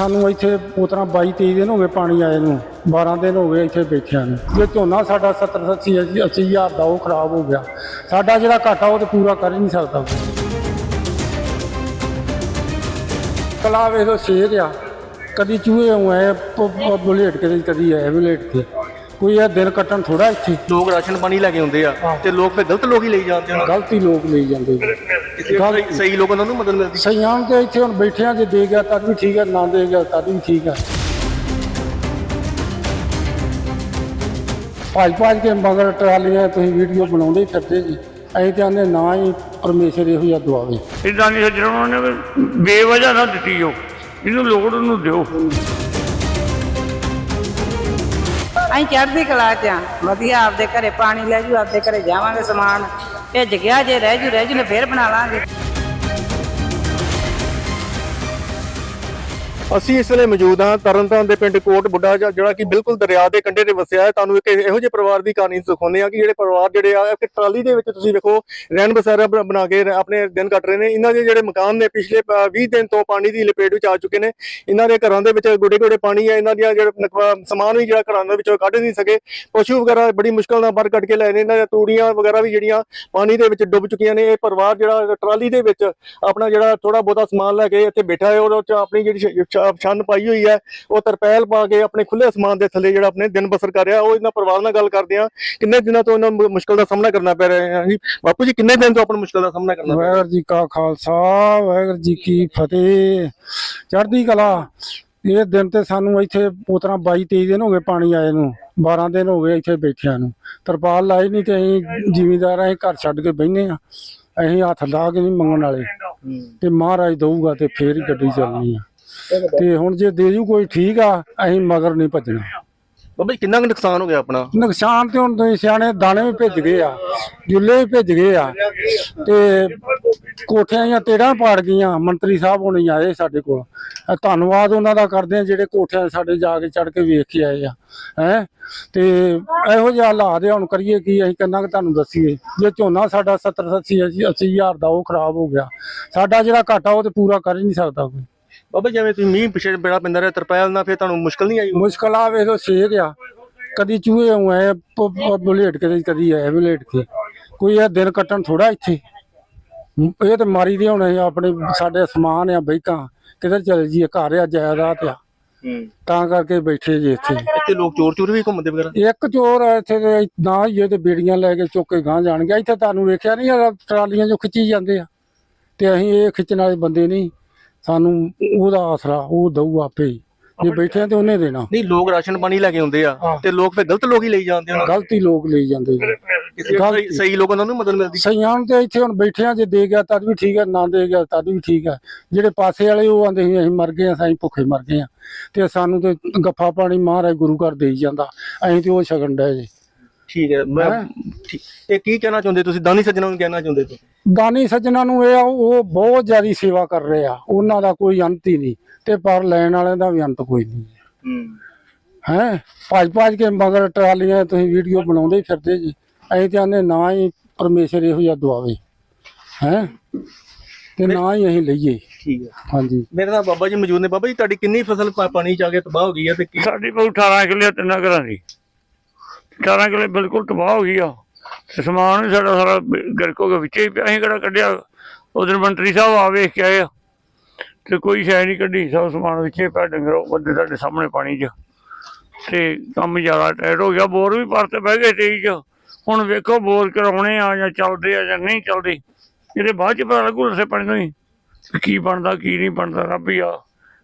ਸਾਨੂੰ ਇੱਥੇ ਉਤਰਾ 22 23 ਦਿਨ ਹੋ ਗਏ ਪਾਣੀ ਆਏ ਨੂੰ 12 ਦਿਨ ਹੋ ਗਏ ਇੱਥੇ ਬੈਠਿਆਂ ਨੂੰ। ਜੇ ਝੋਨਾ ਸਾਡਾ 70 80 80 ਹਜ਼ਾਰ ਦਾ ਉਹ ਖਰਾਬ ਹੋ ਗਿਆ। ਸਾਡਾ ਜਿਹੜਾ ਘਾਟਾ ਉਹ ਤੇ ਪੂਰਾ ਕਰ ਹੀ ਨਹੀਂ ਸਕਦਾ। ਕਲਾ ਵੇਖ ਲੋ ਸ਼ੇਰ ਆ। ਕਦੀ ਚੂਹੇ ਹੋਏ ਬੁਲੇਟ ਕੇ ਕਦੀ ਐ ਬੁਲੇਟ ਕੇ। ਕੋਈ ਇਹ ਦਿਨ ਕੱਟਣ ਥੋੜਾ ਇੱਥੇ। ਲੋਕ ਰਾਸ਼ਨ ਪਾਣੀ ਲੈ ਕੇ ਆਉਂਦੇ ਆ ਤੇ ਲੋਕ ਫਿਰ ਗਲਤ ਲੋਕ ਹੀ ਲਈ ਜਾਂਦੇ ਹਨ ਗਲਤੀ ਲੋਕ ਲਈ ਜਾਂਦੇ ਜੀ। ਸਹੀ- ਸਹੀ ਲੋਕਾਂ ਨੂੰ ਮਦਦ ਮਿਲਦੀ। ਸਹੀਆਂ ਤੇ ਇੱਥੇ ਹੁਣ ਬੈਠਿਆਂ ਜੇ ਦੇ ਗਿਆ ਤਦ ਵੀ ਠੀਕ ਹੈ ਨਾ ਦੇ ਗਿਆ ਤਦ ਵੀ ਠੀਕ ਹੈ ਭੱਜ ਭੱਜ ਕੇ ਮਗਰ ਟਰਾਲੀਆਂ ਤੁਸੀਂ ਵੀਡੀਓ ਬਣਾਉਂਦੇ ਹੀ ਫਿਰਦੇ ਜੀ। ਅਸੀਂ ਤੇ ਆਨੇ ਨਾ ਹੀ ਪਰਮੇਸ਼ਰ ਇਹੋ ਜਿਹਾ ਦੁਆਵੇ ਇਦਾਂ ਦੀ ਸੱਜਣਾ ਉਹਨਾਂ ਨੇ ਬੇਵਜ੍ਹਾ ਨਾ ਦਿੱਤੀ ਉਹ ਇਹਨੂੰ ਲੋੜ ਉਹਨੂੰ ਦਿਓ। ਅਸੀਂ ਚੜ੍ਹਦੀ ਕਲਾ ਚ ਆ। ਵਧੀਆ ਆਪਦੇ ਘਰੇ ਪਾਣੀ ਲੈ ਜੂ, ਆਪਦੇ ਘਰੇ ਜਾਵਾਂਗੇ ਸਮਾਨ। ਭਿੱਜ ਗਿਆ ਜੇ, ਰਹਿ ਜੂ ਰਹਿ ਜੂ ਨੇ ਫੇਰ ਬਣਾ ਲਾਂਗੇ। ਅਸੀਂ ਇਸ ਵੇਲੇ ਮੌਜੂਦ ਹਾਂ ਤਰਨਤਾਰਨ ਦੇ ਪਿੰਡ ਕੋਟ ਬੁੱਢਾ ਜਿਹੜਾ ਕਿ ਬਿਲਕੁਲ ਦਰਿਆ ਦੇ ਕੰਢੇ ਤੇ ਵਸਿਆ ਹੈ। ਤੁਹਾਨੂੰ ਇੱਕ ਇਹੋ ਜਿਹੇ ਪਰਿਵਾਰ ਦੀ ਕਹਾਣੀ ਦਿਖਾਉਂਦੇ ਆ ਕਿ ਜਿਹੜੇ ਪਰਿਵਾਰ ਜਿਹੜੇ ਆ ਕਿ ਟਰਾਲੀ ਦੇ ਵਿੱਚ ਤੁਸੀਂ ਵੇਖੋ, ਰਹਿਣ ਬਸੇਰਾ ਬਣਾ ਕੇ ਆਪਣੇ ਦਿਨ ਕੱਟ ਰਹੇ ਨੇ। ਇਹਨਾਂ ਦੇ ਜਿਹੜੇ ਮਕਾਨ ਨੇ ਪਿਛਲੇ ਪ- 20 ਦਿਨ ਤੋਂ ਪਾਣੀ ਦੀ ਲਪੇਟ ਵਿੱਚ ਆ ਚੁੱਕੇ ਨੇ। ਇਹਨਾਂ ਦੇ ਘਰਾਂ ਦੇ ਵਿੱਚ ਗੋਡੇ ਗੋਡੇ ਪਾਣੀ ਹੈ ਇਹਨਾਂ ਦੀਆਂ ਜਿਹੜੇ ਸਮਾਨ ਵੀ ਜਿਹੜਾ ਘਰਾਂ ਦੇ ਵਿੱਚੋਂ ਕੱਢ ਨਹੀਂ ਸਕੇ। ਪਸ਼ੂ ਵਗੈਰਾ ਬੜੀ ਮੁਸ਼ਕਲ ਨਾਲ ਬਾਹਰ ਕੱਢ ਕੇ ਲੈ ਨੇ। ਇਹਨਾਂ ਦੀਆਂ ਤੂੜੀਆਂ ਵਗੈਰਾ ਵੀ ਜਿਹੜੀਆਂ ਪਾਣੀ ਦੇ ਵਿੱਚ ਡੁੱਬ ਚੁੱਕੀਆਂ ਨੇ। ਇਹ ਪਰਿਵਾਰ ਜਿਹੜਾ ਟਰਾਲੀ ਦੇ ਵਿੱਚ ਆਪਣਾ ਜਿਹੜਾ ਥੋੜਾ ਬਹੁਤਾ ਸਮਾਨ ਲੈ ਕੇ ਇੱਥੇ ਬੈਠਾ ਹੈ ਔਰ ਆਪਣੀ ਜਿਹੜੀ ਛੰਨ ਪਾਈ ਹੋਈ ਹੈ ਉਹ ਤਰਪੈਲ ਪਾ ਕੇ ਆਪਣੇ ਖੁੱਲੇ ਅਸਮਾਨ ਦੇ ਥੱਲੇ ਜਿਹੜਾ ਆਪਣੇ ਦਿਨ ਬਸਰ ਕਰ ਰਿਹਾ ਉਹ ਇਹਨਾਂ ਪਰਿਵਾਰ ਨਾਲ ਗੱਲ ਕਰਦੇ ਆ ਕਿੰਨੇ ਦਿਨਾਂ ਤੋਂ ਇਹਨਾਂ ਨੂੰ ਮੁਸ਼ਕਲ ਦਾ ਸਾਹਮਣਾ ਕਰਨਾ ਪੈ ਰਿਹਾ ਹੈ? ਜੀ ਬਾਪੂ ਜੀ ਕਿੰਨੇ ਦਿਨ ਤੋਂ ਆਪਣੀ ਮੁਸ਼ਕਲ ਦਾ ਸਾਹਮਣਾ ਕਰਨਾ ਪੈ ਰਿਹਾ? ਵਾਹਿਗੁਰੂ ਜੀ ਕਾ ਖਾਲਸਾ ਵਾਹਿਗੁਰੂ ਜੀ ਕੀ ਫਤਿਹ। ਚੜ੍ਹਦੀ ਕਲਾ ਇਹ ਦਿਨ ਤੇ ਸਾਨੂੰ ਇੱਥੇ ਉਤਰਾ 22 23 ਦਿਨ ਹੋ ਗਏ ਪਾਣੀ ਆਏ ਨੂੰ 12 ਦਿਨ ਹੋ ਗਏ ਇੱਥੇ ਬੈਠਿਆਂ ਨੂੰ। ਤਰਪਾਲ ਲਾਈ ਨਹੀਂ ਤੇ ਅਸੀਂ ਜ਼ਿਮੀਂਦਾਰ ਅਸੀਂ ਘਰ ਛੱਡ ਕੇ ਬਹਿਨੇ ਆ ਅਸੀਂ ਹੱਥ ਲਾ ਕੇ ਨਹੀਂ ਮੰਗਣ ਵਾਲੇ। ਤੇ ਮਹਾਰਾਜ ਦਊਗਾ ਤੇ ਫੇਰ ਹੀ ਗੱਡੀ ਚੱਲਣੀ ਆ। ਤੇ ਹੁਣ ਜੇ ਦੇ ਜੂ ਕੋਈ ਠੀਕ ਆ ਅਸੀਂ ਮਗਰ ਨਹੀਂ ਭੱਜਣਾ। ਬਾਬਾ ਜੀ ਕਿੰਨਾ ਕੁ ਨੁਕਸਾਨ ਹੋ ਗਿਆ ਆਪਣਾ? ਨੁਕਸਾਨ ਤੇ ਹੁਣ ਤੁਸੀਂ ਸਿਆਣੇ ਦਾਣੇ ਵੀ ਭਿੱਜ ਗਏ ਆ ਜੁੱਲੇ ਵੀ ਭਿੱਜ ਗਏ ਆ ਤੇ ਕੋਠਿਆਂ ਦੀਆਂ ਤੇੜਾਂ ਪਾੜ ਗਈਆਂ ਮੰਤਰੀ ਸਾਹਿਬ ਹੁਣੇ ਆਏ ਸਾਡੇ ਕੋਲ। ਧੰਨਵਾਦ ਉਹਨਾਂ ਦਾ ਕਰਦੇ ਆ ਜਿਹੜੇ ਕੋਠਿਆਂ ਸਾਡੇ ਜਾ ਕੇ ਚੜ ਕੇ ਵੇਖ ਕੇ ਆਏ ਆ ਹੈ? ਤੇ ਇਹੋ ਜਿਹਾ ਹਾਲਾਤ ਆ ਹੁਣ ਕਰੀਏ ਕੀ ਅਸੀਂ ਕਿੰਨਾ ਕੁ ਤੁਹਾਨੂੰ ਦੱਸੀਏ। ਜੇ ਝੋਨਾ ਸਾਡਾ 70 80 80 ਹਜ਼ਾਰ ਦਾ ਉਹ ਖਰਾਬ ਹੋ ਗਿਆ। ਸਾਡਾ ਜਿਹੜਾ ਘਾਟਾ ਉਹ ਤੇ ਪੂਰਾ ਕਰ ਹੀ ਨਹੀਂ ਸਕਦਾ ਕੋਈ। ਬਾਬਾ ਜਿਵੇਂ ਤੁਸੀਂ ਮੀਂਹ ਪਿਛੇ ਬੇੜਾ ਪੈਂਦਾ ਰਿਹਾ ਤਰਪੈਲ ਨਾਲ ਫਿਰ ਤੁਹਾਨੂੰ ਮੁਸ਼ਕਲ ਨਹੀਂ ਆਈ? ਮੁਸ਼ਕਲ ਆ ਵੇਖੋ ਸ਼ੇਰ ਆ। ਕਦੀ ਚੂਹੇ ਹੋਏ ਬੁਲੇਟ ਕੇ ਕਦੀ ਐ ਬੁਲੇਟ ਕੇ ਕੋਈ ਇਹ ਦਿਨ ਕੱਟਣ ਥੋੜਾ ਇੱਥੇ। ਇਹ ਤੇ ਮਾਰੀ ਦੇ ਹੁਣ ਆਪਣੇ ਸਾਡੇ ਸਮਾਨ ਆ ਬੈਕਾਂ। ਕਿਧਰ ਚਲ ਜੀ ਘਰ ਆ ਜਾਇਦਾਦ ਆ। ਤਾਂ ਕਰਕੇ ਬੈਠੇ ਜੀ ਇੱਥੇ। ਇੱਥੇ ਲੋਕ ਚੋਰ ਚੋਰ ਵੀ ਘੁੰਮਦੇ ਵਗੈਰਾ? ਇੱਕ ਚੋਰ ਆ ਇੱਥੇ ਤੇ ਨਾ ਹੀ ਇਹ ਤੇ ਬੇੜੀਆਂ ਲੈ ਕੇ ਚੁੱਕ ਕੇ ਗਾਂ ਜਾਣਗੇ। ਇੱਥੇ ਤੁਹਾਨੂੰ ਵੇਖਿਆ ਨਹੀਂ ਟਰਾਲੀਆਂ ਜੋ ਖਿੱਚੀ ਜਾਂਦੇ ਆ। ਤੇ ਅਸੀਂ ਇਹ ਖਿੱਚਣ ਵਾਲੇ ਬੰਦੇ ਨਹੀਂ। ਸਾਨੂੰ ਉਹਦਾ ਆਸਰਾ ਉਹ ਦਊ ਆਪੇ ਹੀ। ਜੇ ਬੈਠੇ ਆ ਤੇ ਉਹਨੇ ਦੇਣਾ। ਨਹੀਂ ਲੋਕ ਰਾਸ਼ਨ ਪਾਣੀ ਲੈ ਕੇ ਆਉਂਦੇ ਆ। ਤੇ ਲੋਕ ਫਿਰ ਗਲਤ ਲੋਕ ਹੀ ਲਈ ਜਾਂਦੇ ਹਨ ਗਲਤੀ ਲੋਕ ਲਈ ਜਾਂਦੇ ਜੀ ਕਿਸੇ ਸਹੀ- ਸਹੀ ਲੋਕਾਂ ਨੂੰ ਮਦਦ ਮਿਲਦੀ। ਸਹੀਆਂ ਨੂੰ ਤੇ ਇੱਥੇ ਹੁਣ ਬੈਠਿਆਂ ਜੇ ਦੇ ਗਿਆ ਤਦ ਵੀ ਠੀਕ ਹੈ ਨਾ ਦੇ ਗਿਆ ਤਦ ਵੀ ਠੀਕ ਹੈ ਜਿਹੜੇ ਪਾਸੇ ਵਾਲੇ ਉਹ ਆਂਦੇ ਸੀ ਅਸੀਂ ਮਰ ਗਏ ਆ ਅਸੀਂ ਭੁੱਖੇ ਮਰ ਗਏ ਆ। ਤੇ ਸਾਨੂੰ ਤੇ ਗੱਫਾ ਪਾਣੀ ਮਹਾਰਾਜ ਗੁਰੂ ਘਰ ਦੇਈ ਜਾਂਦਾ। ਅਸੀਂ ਤੇ ਉਹ ਛਕਣ ਡਏ ਜੀ। ਠੀਕ ਹੈ ਮੈਂ ਹੈਂ? ਠੀਕ। ਇਹ ਕੀ ਕਹਿਣਾ ਚਾਹੁੰਦੇ ਤੁਸੀਂ? ਦਾਨੀ ਸੱਜਣਾ ਨੂੰ ਕਹਿਣਾ ਚਾਹੁੰਦੇ ਤੁਸੀਂ? ਦਾਨੀ ਸੱਜਣਾ ਨੂੰ ਇਹ ਆ ਉਹ ਬਹੁਤ ਜ਼ਿਆਦੀ ਸੇਵਾ ਕਰ ਰਹੇ ਆ। ਉਹਨਾਂ ਦਾ ਕੋਈ ਅੰਤ ਹੀ ਨਹੀਂ ਤੇ ਪਰ ਲੈਣ ਵਾਲਿਆਂ ਦਾ ਵੀ ਅੰਤ ਕੋਈ ਨਹੀਂ ਹੂੰ। ਹੈ। ਭੱਜ ਭੱਜ ਕੇ ਮਗਰ ਟਰਾਲੀਆਂ ਤੁਸੀਂ ਵੀਡੀਓ ਬਣਾਉਂਦੇ ਹੀ ਫਿਰਦੇ ਜੀ। ਅਸੀਂ ਤੇ ਆਨੇ ਨਾ ਹੀ ਪਰਮੇਸ਼ਰ ਇਹੋ ਜਿਹਾ ਦੁਆਵੇ ਹੈ? ਤੇ ਨਾ ਹੀ ਅਸੀਂ ਲਈਏ। ਠੀਕ ਹੈ। ਹਾਂਜੀ। ਮੇਰੇ ਨਾਲ ਬਾਬਾ ਜੀ ਮੌਜੂਦ ਨੇ। ਬਾਬਾ ਜੀ ਤੁਹਾਡੀ ਕਿੰਨੀ ਫਸਲ ਪਾ- ਪਾਣੀ ਚ ਆ ਕੇ ਤਬਾਹ ਹੋ ਗਈ ਹੈ ਤੇ ਕੀ ਸਾਡੀ ਕੋਲ 18 ਕਿੱਲੇ ਤਿੰਨਾਂ ਘਰਾਂ ਦੀ। 18 ਕਿੱਲੇ ਬਿਲਕੁਲ ਤਬਾਹ ਹੋ ਗਈ ਆ। ਤੇ ਸਮਾਨ ਵੀ ਸਾਡਾ ਸਾਰਾ ਬ- ਗਰਕ ਹੋ ਗਿਆ ਵਿੱਚੇ ਹੀ ਪਿਆ, ਅਸੀਂ ਕਿਹੜਾ ਕੱਢਿਆ? ਉਧਰ ਮੰਤਰੀ ਸਾਹਿਬ ਆ ਵੇਖ ਕੇ ਆਏ ਆ। ਤੇ ਕੋਈ ਸ਼ੈ ਨਹੀਂ ਕੱਢੀ, ਸਭ ਸਮਾਨ ਵਿੱਚੇ ਪਿਆ ਡੰਗਰੋ ਬੰਦੇ ਸਾਡੇ ਸਾਹਮਣੇ ਪਾਣੀ 'ਚ। ਤੇ ਕੰਮ ਜ਼ਿਆਦਾ ਟਾਈਟ ਹੋ ਗਿਆ, ਬੋਰ ਵੀ ਪਰ ਤੇ ਬਹਿ ਗਏ ਤੇਈ 'ਚ। ਹੁਣ ਵੇਖੋ ਬੋਰ ਕਰਾਉਣੇ ਆ ਜਾਂ ਚੱਲਦੇ ਆ ਜਾਂ ਨਹੀਂ ਚੱਲਦੇ। ਜਿਹੜੇ ਬਾਅਦ 'ਚ ਪਤਾ ਲੱਗੂ ਰਸੇ ਪਾਣੀ ਤੋਂ ਹੀ। ਕੀ ਬਣਦਾ, ਕੀ ਨਹੀਂ ਬਣਦਾ, ਰੱਬ ਹੀ ਆ।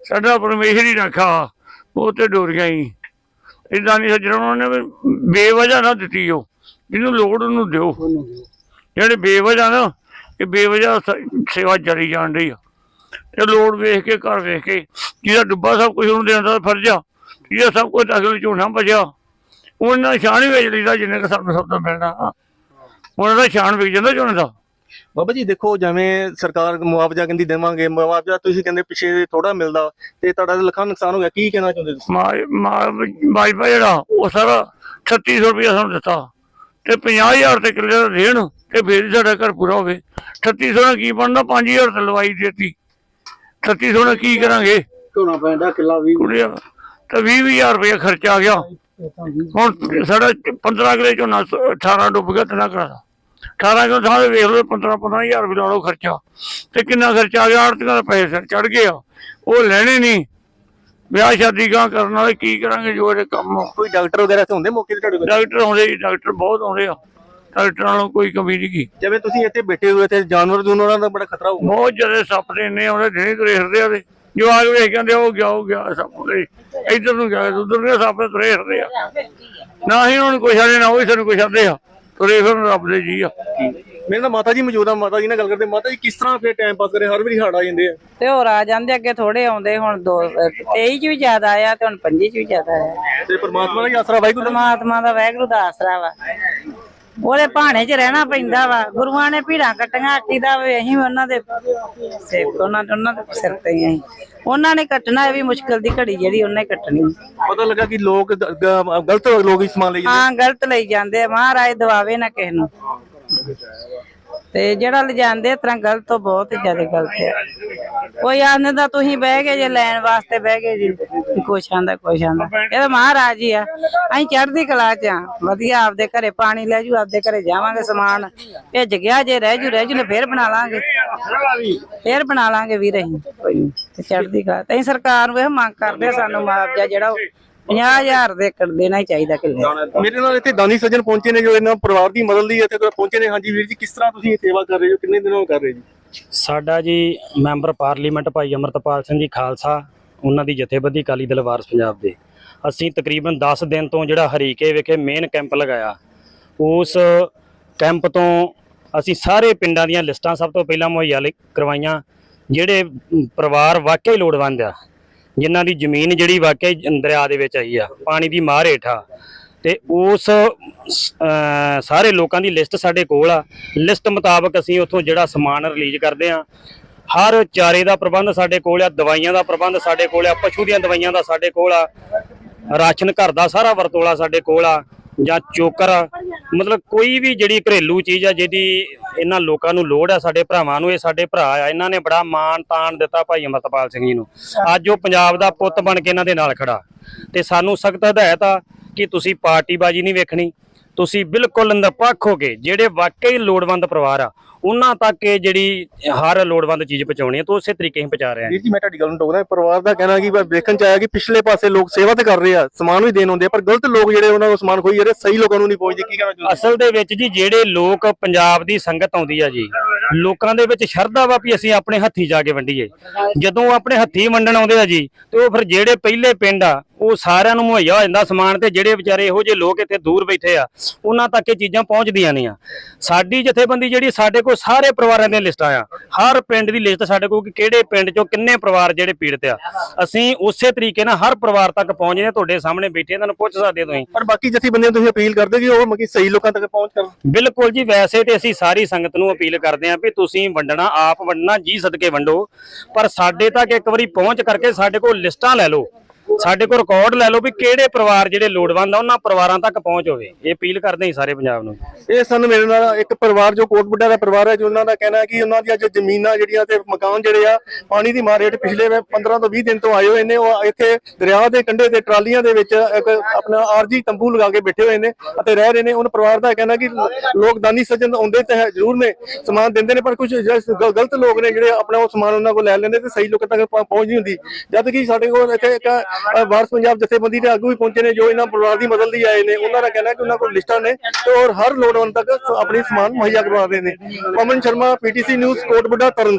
ਸਾਡਾ ਪਰਮੇਸ਼ਰ ਹੀ ਰੱਖਾ। ਉਹ ਤੇ ਡੋਰੀਆਂ ਹੀ। ਇਦਾਂ ਨਹੀਂ ਸੱਜਣਾ ਉਹਨਾਂ ਨੇ ਬੇਵਜ੍ਹਾ ਨਾ ਦਿੱਤੀ ਉਹ। ਜਿਹਨੂੰ ਲੋੜ ਉਹਨੂੰ ਦਿਓ। ਜਿਹੜੇ ਬੇਵਜ੍ਹਾ ਨਾ ਇਹ ਬੇਵਜ੍ਹਾ ਸ- ਸੇਵਾ ਜਰੀ ਜਾਣ ਰਹੀ ਆ। ਤੇ ਲੋੜ ਵੇਖ ਕੇ ਘਰ ਵੇਖ ਕੇ ਜਿਹਦਾ ਡੁੱਬਾ ਸਭ ਕੁਝ ਉਹਨੂੰ ਦੇਣ ਦਾ ਫਰਜ਼ ਆ ਜਿਹਦਾ ਸਭ ਕੁਝ ਅਸਲ ਝੂਠਾ ਬਚਿਆ। ਉਹਨਾਂ ਸ਼ਾਨ ਹੀ ਵੇਚ ਲਈਦਾ ਜਿੰਨੇ ਕੁ ਸਾਨੂੰ ਸਭ ਤੋਂ ਮਿਲਣਾ। ਉਹਨਾਂ ਦਾ ਸ਼ਾਨ ਵਿਕ ਜਾਂਦਾ ਝੋਨੇ ਦਾ। ਬਾਬਾ ਜੀ ਦੇਖੋ ਜਿਵੇਂ ਸਰਕਾਰ ਮੁਆਵਜ਼ਾ ਕਹਿੰਦੀ ਦੇਵਾਂਗੇ ਮੁਆਵਜ਼ਾ ਤੁਸੀਂ ਕਹਿੰਦੇ ਪਿੱਛੇ ਥੋੜਾ ਮਿਲਦਾ ਤੇ ਤੁਹਾਡਾ ਤਾਂ ਲੱਖਾਂ ਨੁਕਸਾਨ ਹੋ ਗਿਆ ਕੀ ਕਹਿਣਾ ਚਾਹੁੰਦੇ ਤੁਸੀਂ? ਮਾ ਬਾਈਪਾ ਜਿਹੜਾ ਉਹ ਸਾਰਾ 3600 ਰੁਪਇਆ ਸਾਨੂੰ ਦਿੱਤਾ। ਤੇ 50000 ਤੇ ਕਿੱਲੇ ਦਾ ਦੇਣ ਤੇ ਫੇਰ ਸਾਡਾ ਘਰ ਪੂਰਾ ਹੋਵੇ। 3600 ਨਾਲ ਕੀ ਬਣਦਾ 5000 ਤੇ ਲਵਾਈ ਦੇਤੀ। 3600 ਨਾਲ ਕੀ ਕਰਾਂਗੇ? ਝੋਨਾ ਪੈਂਦਾ ਕਿੱਲਾ ਵੀ ਕੁੜੀਆਂ ਤੇ 20000 ਰੁਪਏ ਖਰਚਾ ਆ ਗਿਆ। ਹੁਣ ਸਾਡਾ 15 ਕਿਲੇ ਝੋਨਾ ਸ- 18 ਡੁੱਬ ਗਿਆ ਤਿੰਨਾਂ ਘਰਾਂ ਦਾ 18 ਕਿਲੋ ਥਾਂ ਵੇਖ ਲਓ 15 15000 ਰੁਪਏ ਲਾ ਲਓ ਖਰਚਾ। ਤੇ ਕਿੰਨਾ ਖਰਚਾ ਆ ਗਿਆ? ਆੜਤੀਆਂ ਦਾ ਪੈਸੇ ਸਿਰ ਚੜ ਗਏ ਆ। ਉਹ ਲੈਣੇ ਨਹੀਂ। ਵਿਆਹ ਸ਼ਾਦੀ ਗਾਂ ਕਰਨ ਵਾਲੇ ਕੀ ਕਰਾਂਗੇ ਜੋ ਇਹਦੇ ਕੰਮ। ਕੋਈ ਡਾਕਟਰ ਵਗੈਰਾ ਹੁੰਦੇ ਮੌਕੇ ਤੇ ਤੁਹਾਡੇ ਕੋਲ? ਡਾਕਟਰ ਆਉਂਦੇ ਜੀ ਡਾਕਟਰ ਬਹੁਤ ਆਉਂਦੇ ਆ। ਡਾਕਟਰਾਂ ਨਾਲੋਂ ਕੋਈ ਕਮੀ ਨਹੀਂ ਗੀ। ਜਿਵੇਂ ਤੁਸੀਂ ਇੱਥੇ ਬੈਠੇ ਹੋਏ ਤੇ ਜਾਨਵਰ ਜੂਨਵਰਾਂ ਦਾ ਬੜਾ ਖਤਰਾ ਹੋਊਗਾ। ਬਹੁਤ ਜ਼ਿਆਦਾ ਸੱਪ ਦੇ ਇੰਨੇ ਆਉਂਦੇ ਜਿਹੜੇ ਤੁਰੇ ਫਿਰਦੇ ਆ ਤੇ ਜੋ ਆ ਕੇ ਵੇਖ ਕਹਿੰਦੇ ਉਹ ਗਿਆ ਉਹ ਗਿਆ ਸੱਪ ਦੇ ਇੱਧਰ ਨੂੰ ਗਿਆ ਉਧਰ ਨੂੰ ਸੱਪ ਤੁਰੇ ਫਿਰਦੇ ਆ। ਨਾ ਹੀ ਉਹਨਾਂ ਨੂੰ ਕੁਛ ਆਦੇ ਨਾ ਉਹ ਹੀ ਸਾਨੂੰ ਕੁਛ ਆਦੇ ਆ ਤੁਰੇ ਫਿਰਨ ਰੱਬ ਦੇ ਜੀ ਆ। ਮੇਰੇ ਨਾਲ ਮਾਤਾ ਜੀ ਮੌਜੂਦ ਆ ਮਾਤਾ ਜੀ ਨਾਲ ਗੱਲ ਕਰਦੇ ਮਾਤਾ ਜੀ ਕਿਸ ਤਰ੍ਹਾਂ ਫਿਰ ਟਾਈਮ ਪਾਸ ਕਰੇ? ਹਰ ਵਾਰੀ ਹੜ ਆ ਜਾਂਦੇ ਆ। ਤੇ ਹੋਰ ਆ ਜਾਂਦੇ ਅੱਗੇ ਥੋੜੇ ਆਉਂਦੇ ਹੁਣ ਦੋ 23 ਚ ਵੀ ਜ਼ਿਆਦਾ ਆਇਆ ਤੇ ਹੁਣ 25 ਚ ਵੀ ਜ਼ਿਆਦਾ ਆਇਆ। ਤੇ ਪਰਮਾਤਮਾ ਦਾ ਹੀ ਆਸਰਾ ਵਾਹਿਗੁਰੂ ਦਾ? ਪਰਮਾਤਮਾ ਦਾ ਵਾਹਿਗੁਰੂ ਦਾ ਆਸਰਾ ਵਾ। ਉਹਦੇ ਭਾਣੇ 'ਚ ਰਹਿਣਾ ਪੈਂਦਾ ਵਾ। ਗੁਰੂਆਂ ਨੇ ਭੀੜਾਂ ਕੱਟੀਆਂ ਆਖੀਦਾ ਵੀ ਅਸੀਂ ਉਹਨਾਂ ਦੇ ਸਿਰ ਉਹਨਾਂ ਉਹਨਾਂ ਦੇ ਸਿਰ ਤੇ ਹੀ ਅਸੀਂ। ਉਹਨਾਂ ਨੇ ਕੱਟਣਾ ਇਹ ਵੀ ਮੁਸ਼ਕਲ ਦੀ ਘੜੀ ਜਿਹੜੀ ਉਹਨੇ ਕੱਟਣੀ। ਪਤਾ ਲੱਗਾ ਕਿ ਲੋਕ ਗ- ਗਲਤ ਲੋਕ ਹੀ ਸਮਾਨ ਲਈ ਜਾਂਦੇ ਹਾਂ ਗਲਤ ਲਈ ਜਾਂਦੇ ਆ। ਮਹਾਰਾਜ ਦਵਾਵੇ ਨਾ ਕਿਸੇ ਨੂੰ। ਤੇ ਜਿਹੜਾ ਲਿਜਾਂਦੇ ਇਸ ਤਰ੍ਹਾਂ ਗਲਤ ਤੋਂ ਬਹੁਤ ਜ਼ਿਆਦਾ ਗਲਤ ਹੈ। ਕੋਈ ਆਂਦੇ ਦਾ ਤੁਸੀਂ ਬਹਿ ਗਏ ਜੇ, ਲੈਣ ਵਾਸਤੇ ਬਹਿ ਗਏ ਜੀ। ਕੁਛ ਆਂਦਾ ਕੁਛ ਆਂਦਾ। ਇਹ ਤਾਂ ਮਹਾਰਾਜ ਹੀ ਆ। ਅਸੀਂ ਚੜ੍ਹਦੀ ਕਲਾ ਚ ਆ। ਵਧੀਆ ਆਪਦੇ ਘਰੇ ਪਾਣੀ ਲੈ ਜੂ, ਆਪਦੇ ਘਰੇ ਜਾਵਾਂਗੇ ਸਮਾਨ। ਭਿੱਜ ਗਿਆ ਜੇ, ਰਹਿ ਜੂ ਰਹਿ ਜੂ ਨੇ ਫੇਰ ਬਣਾ ਲਾਂਗੇ। ਫੇਰ ਬਣਾ ਲਾਂਗੇ ਵੀਰ ਅਸੀਂ। ਕੋਈ ਚੜ੍ਹਦੀ ਕਲਾ। ਤੇ ਸਰਕਾਰ ਨੂੰ ਇਹ ਮੰਗ ਕਰਦੇ ਸਾਨੂੰ ਮੁਆਵਜ਼ਾ ਜਿਹੜਾ 50000 ਦੇ ਏਕੜ ਦੇਣਾ ਹੀ ਚਾਹੀਦਾ ਕਿੱਲੇ ਮੇਰੇ ਨਾਲ ਇੱਥੇ ਦਾਨੀ ਸੱਜਣ ਪਹੁੰਚੇ ਨੇ ਜੋ ਇਹਨਾਂ ਪਰਿਵਾਰ ਦੀ ਮਦਦ ਲਈ ਇੱਥੇ ਪਹੁੰਚੇ ਨੇ। ਹਾਂਜੀ ਵੀਰ ਜੀ ਕਿਸ ਤਰ੍ਹਾਂ ਤੁਸੀਂ ਇਹ ਸੇਵਾ ਕਰ ਰਹੇ ਹੋ? ਕਿੰਨੇ ਦਿਨੋਂ ਕਰ ਰਹੇ ਜੀ? ਸਾਡਾ ਜੀ ਮੈਂਬਰ ਪਾਰਲੀਮੈਂਟ ਭਾਈ ਅਮਰਤਪਾਲ ਸਿੰਘ ਜੀ ਖਾਲਸਾ ਉਹਨਾਂ ਦੀ ਜਥੇਬੰਦੀ ਅਕਾਲੀ ਦਲ ਵਾਰਸ ਪੰਜਾਬ ਦੇ। ਅਸੀਂ ਤਕਰੀਬਨ 10 ਦਿਨ ਤੋਂ ਜਿਹੜਾ ਹਰੀਕੇ ਵਿਖੇ ਮੇਨ ਕੈਂਪ ਲਗਾਇਆ। ਉਸ ਕੈਂਪ ਤੋਂ ਅਸੀਂ ਸਾਰੇ ਪਿੰਡਾਂ ਦੀਆਂ ਲਿਸਟਾਂ ਸਭ ਤੋਂ ਪਹਿਲਾਂ ਮੁਹੱਈਆ ਲਈ ਕਰਵਾਈਆਂ ਜਿਹੜੇ ਪਰਿਵਾਰ ਵਾਕਈ ਲੋੜਵੰਦ ਆ। ਜਿਨ੍ਹਾਂ ਦੀ ਜ਼ਮੀਨ ਜਿਹੜੀ ਵਾਕਿਆ ਦਰਿਆ ਦੇ ਵਿੱਚ ਆਈ ਆ, ਪਾਣੀ ਦੀ ਮਾਰ ਹੇਠ। ਆ ਤੇ ਉਸ ਸਾਰੇ ਲੋਕਾਂ ਦੀ ਲਿਸਟ ਸਾਡੇ ਕੋਲ ਆ। ਲਿਸਟ ਮੁਤਾਬਕ ਅਸੀਂ ਉੱਥੋਂ ਜਿਹੜਾ ਸਮਾਨ ਰਿਲੀਜ਼ ਕਰਦੇ ਆ, ਹਰ ਚਾਰੇ ਦਾ ਪ੍ਰਬੰਧ ਸਾਡੇ ਕੋਲ ਆ, ਦਵਾਈਆਂ ਦਾ ਪ੍ਰਬੰਧ ਸਾਡੇ ਕੋਲ ਆ, ਪਸ਼ੂ ਦੀਆਂ ਦਵਾਈਆਂ ਦਾ ਸਾਡੇ ਕੋਲ ਆ, ਰਾਸ਼ਨ ਘਰ ਦਾ ਸਾਰਾ ਵਰਤੋਲਾ ਸਾਡੇ ਕੋਲ ਆ। ਜਾਂ ਚੋਕਰ ਮਤਲਬ ਕੋਈ ਵੀ ਜਿਹੜੀ ਘਰੇਲੂ ਚੀਜ਼ ਆ ਜਿਹਦੀ ਇਹਨਾਂ ਲੋਕਾਂ ਨੂੰ ਲੋੜ ਆ, ਸਾਡੇ ਭਰਾਵਾਂ ਨੂੰ, ਇਹ ਸਾਡੇ ਭਰਾ ਆ, ਇਹਨਾਂ ਨੇ ਬੜਾ ਮਾਣ ਤਾਣ ਦਿੱਤਾ ਭਾਈ ਅਮਰਤਪਾਲ ਸਿੰਘ ਜੀ ਨੂੰ। ਅੱਜ ਉਹ ਪੰਜਾਬ ਦਾ ਪੁੱਤ ਬਣ ਕੇ ਇਹਨਾਂ ਦੇ ਨਾਲ ਖੜਾ। ਤੇ ਸਾਨੂੰ ਸਖਤ ਹਦਾਇਤ ਆ ਕਿ ਤੁਸੀਂ ਪਾਰਟੀਬਾਜ਼ੀ ਨਹੀਂ ਵੇਖਣੀ ਤੁਸੀਂ ਬਿਲਕੁਲ ਨਿਰਪੱਖ ਹੋ ਕੇ ਜਿਹੜੇ ਵਾਕਈ ਲੋੜਵੰਦ ਪਰਿਵਾਰ ਆ ਉਹਨਾਂ ਤੱਕ ਇਹ ਜਿਹੜੀ ਹਰ ਲੋੜਵੰਦ ਚੀਜ਼ ਪਹੁੰਚਾਉਣੀ ਹੈ ਤਾਂ ਉਸੇ ਤਰੀਕੇ ਹੀ ਪਹੁੰਚਾ ਰਹੇ ਹਾਂ। ਵੀਰ ਜੀ ਮੈਂ ਤੁਹਾਡੀ ਗੱਲ ਨੂੰ ਟੋਕਦਾ ਪਰਿਵਾਰ ਦਾ ਕਹਿਣਾ ਕਿ ਵੇਖਣ ਚ ਆਇਆ ਕਿ ਪਿਛਲੇ ਪਾਸੇ ਲੋਕ ਸੇਵਾ ਤੇ ਕਰ ਰਹੇ ਆ ਸਮਾਨ ਵੀ ਦੇਣ ਆਉਂਦੇ ਆ ਪਰ ਗਲਤ ਲੋਕ ਜਿਹੜੇ ਉਹਨਾਂ ਨੂੰ ਸਮਾਨ ਖੋਈ ਜਿਹੜੇ ਸਹੀ ਲੋਕਾਂ ਨੂੰ ਨਹੀਂ ਪਹੁੰਚਦੇ ਕੀ ਕਹਿਣਾ ਚਾਹੁੰਦੇ? ਅਸਲ ਦੇ ਵਿੱਚ ਜੀ ਜਿਹੜੇ ਲੋਕ ਪੰਜਾਬ ਦੀ ਸੰਗਤ ਆਉਂਦੀ ਆ ਜੀ ਲੋਕਾਂ ਦੇ ਵਿੱਚ ਸ਼ਰਧਾ ਵਾ ਵੀ ਅਸੀਂ ਆਪਣੇ ਹੱਥੀ ਜਾ ਕੇ ਵੰਡੀਏ। ਜਦੋਂ ਆਪਣੇ ਹੱਥੀ ਵੰਡਣ ਆਉਂਦੇ ਆ ਜੀ ਤੇ ਉਹ ਫਿਰ ਜਿਹੜੇ ਪਹਿਲੇ ਪਿੰਡ ਆ ਉਹ ਸਾਰਿਆਂ ਨੂੰ ਮੁਹੱਈਆ ਹੋ ਜਾਂਦਾ ਸਮਾਨ ਤੇ ਜਿਹੜੇ ਵਿਚਾਰੇ ਇਹੋ ਜਿਹੇ ਲੋਕ ਇੱਥੇ ਦੂਰ ਬੈਠੇ ਆ ਉਹਨਾਂ ਤੱਕ ਇਹ ਚੀਜ਼ਾਂ ਪਹੁੰਚਦੀਆਂ ਨਹੀਂ ਆ। ਸਾਡੀ ਜਥੇਬੰਦੀ ਜਿਹੜੀ ਸਾਡੇ ਕੋਲ ਸਾਰੇ ਪਰਿਵਾਰਾਂ ਦੀਆਂ ਲਿਸਟਾਂ ਆ। ਹਰ ਪਿੰਡ ਦੀ ਲਿਸਟ ਸਾਡੇ ਕੋਲ ਕਿ ਕਿਹੜੇ ਪਿੰਡ ਚੋਂ ਕਿੰਨੇ ਪਰਿਵਾਰ ਜਿਹੜੇ ਪੀੜਤ ਆ। ਅਸੀਂ ਉਸੇ ਤਰੀਕੇ ਨਾਲ ਹਰ ਪਰਿਵਾਰ ਤੱਕ ਪਹੁੰਚਦੇ ਹਾਂ ਤੁਹਾਡੇ ਸਾਹਮਣੇ ਬੈਠੇ ਤੁਹਾਨੂੰ ਪੁੱਛ ਸਕਦੇ ਹੋ ਤੁਸੀਂ। ਪਰ ਬਾਕੀ ਜਥੇਬੰਦੀਆਂ ਨੂੰ ਤੁਸੀਂ ਅਪੀਲ ਕਰਦੇ ਕਿ ਉਹ ਮਗੀ ਸਹੀ ਲੋਕਾਂ ਤੱਕ ਪਹੁੰਚ ਕਰਨ। ਬਿਲਕੁਲ ਜੀ ਵੈਸੇ ਤੇ ਅਸੀਂ ਸਾਰੀ ਸੰਗਤ ਨੂੰ ਅਪੀਲ ਕਰਦੇ ਹਾਂ ਵੀ ਤੁਸੀਂ ਵੰਡਣਾ ਆਪ ਵੰਡਣਾ ਜੀ ਸਦਕੇ ਵੰਡੋ। ਪਰ ਸਾਡੇ ਤੱਕ ਇੱਕ ਵਾਰੀ ਪਹੁੰਚ ਕਰਕੇ ਸਾਡੇ ਕੋਲ ਲਿਸਟਾਂ ਲੈ ਲਓ। ਸਾਡੇ ਕੋਲ ਰਿਕਾਰਡ ਲੈ ਲਓ ਵੀ ਕਿਹੜੇ ਪਰਿਵਾਰ ਜਿਹੜੇ ਲੋੜਵੰਦ ਆ, ਉਹਨਾਂ ਪਰਿਵਾਰਾਂ ਤੱਕ ਪਹੁੰਚ ਹੋਵੇ। ਇਹ ਅਪੀਲ ਕਰਦੇ ਹਾਂ ਸਾਰੇ ਪੰਜਾਬ ਨੂੰ। ਇਹ ਸਨ ਮੇਰੇ ਨਾਲ ਇੱਕ ਪਰਿਵਾਰ ਜੋ ਕੋਟ ਦਾ ਪਰਿਵਾਰ ਹੈ, ਜੋ ਉਹਨਾਂ ਦਾ ਕਹਿਣਾ ਹੈ ਕਿ ਉਹਨਾਂ ਦੀਆਂ ਜੋ ਜ਼ਮੀਨਾਂ ਜਿਹੜੀਆਂ ਤੇ ਮਕਾਨ ਜਿਹੜੇ ਆ, ਪਾਣੀ ਦੀ ਮਾਰ ਹੇਠ ਪਿਛਲੇ 15 ਤੋਂ 20 ਦਿਨ ਤੋਂ ਆਏ ਹੋਏ ਨੇ, ਉਹ ਇੱਥੇ ਦਰਿਆ ਦੇ ਕੰਢੇ ਤੇ ਟਰਾਲੀਆਂ ਦੇ ਵਿੱਚ ਇੱਕ ਆਪਣਾ ਆਰਜੀ ਤੰਬੂ ਲਗਾ ਕੇ ਬੈਠੇ ਹੋਏ ਨੇ ਅਤੇ ਰਹਿ ਰਹੇ ਨੇ। ਉਹਨਾਂ ਪਰਿਵਾਰ ਦਾ ਕਹਿਣਾ ਕਿ ਲੋਕ ਦਾਨੀ ਸੱਜਣ ਆਉਂਦੇ ਤੇ ਹੈ, ਜ਼ਰੂਰ ਨੇ, ਸਮਾਨ ਦਿੰਦੇ ਨੇ, ਪਰ ਕੁਝ ਗਲਤ ਲੋਕ ਨੇ ਜਿਹੜੇ ਆਪਣਾ ਉਹ ਸਮਾਨ ਉਹਨਾਂ ਕੋਲ ਲੈ ਲੈਂਦੇ ਤੇ ਸਹੀ ਲੋਕਾਂ ਤੱਕ ਪਹੁੰਚ ਨਹੀਂ ਹੁੰਦੀ। ਜਦ ਕਿ ਸਾਡੇ ਕੋਲ ਇੱਥੇ ਇੱਕ ਵਾਰਸ ਪੰਜਾਬ ਜਥੇਬੰਦੀ ਦੇ ਆਗੂ ਵੀ ਪਹੁੰਚੇ ਨੇ, ਜੋ ਇਹਨਾਂ ਪਰਿਵਾਰ ਦੀ ਮਦਦ ਲਈ ਆਏ ਨੇ। ਉਹਨਾਂ ਦਾ ਕਹਿਣਾ ਕਿ ਉਹਨਾਂ ਕੋਲ ਲਿਸਟਾਂ ਨੇ ਤੇ ਔਰ ਹਰ ਲੋੜਵੰਦ ਤੱਕ ਆਪਣੀ ਸਮਾਨ ਮੁਹੱਈਆ ਕਰਵਾ ਰਹੇ ਨੇ। ਪਵਨ ਸ਼ਰਮਾ, ਪੀਟੀਸੀ ਨਿਊਜ਼ ਕੋਟ ਤਰਨਤਾਰਨ।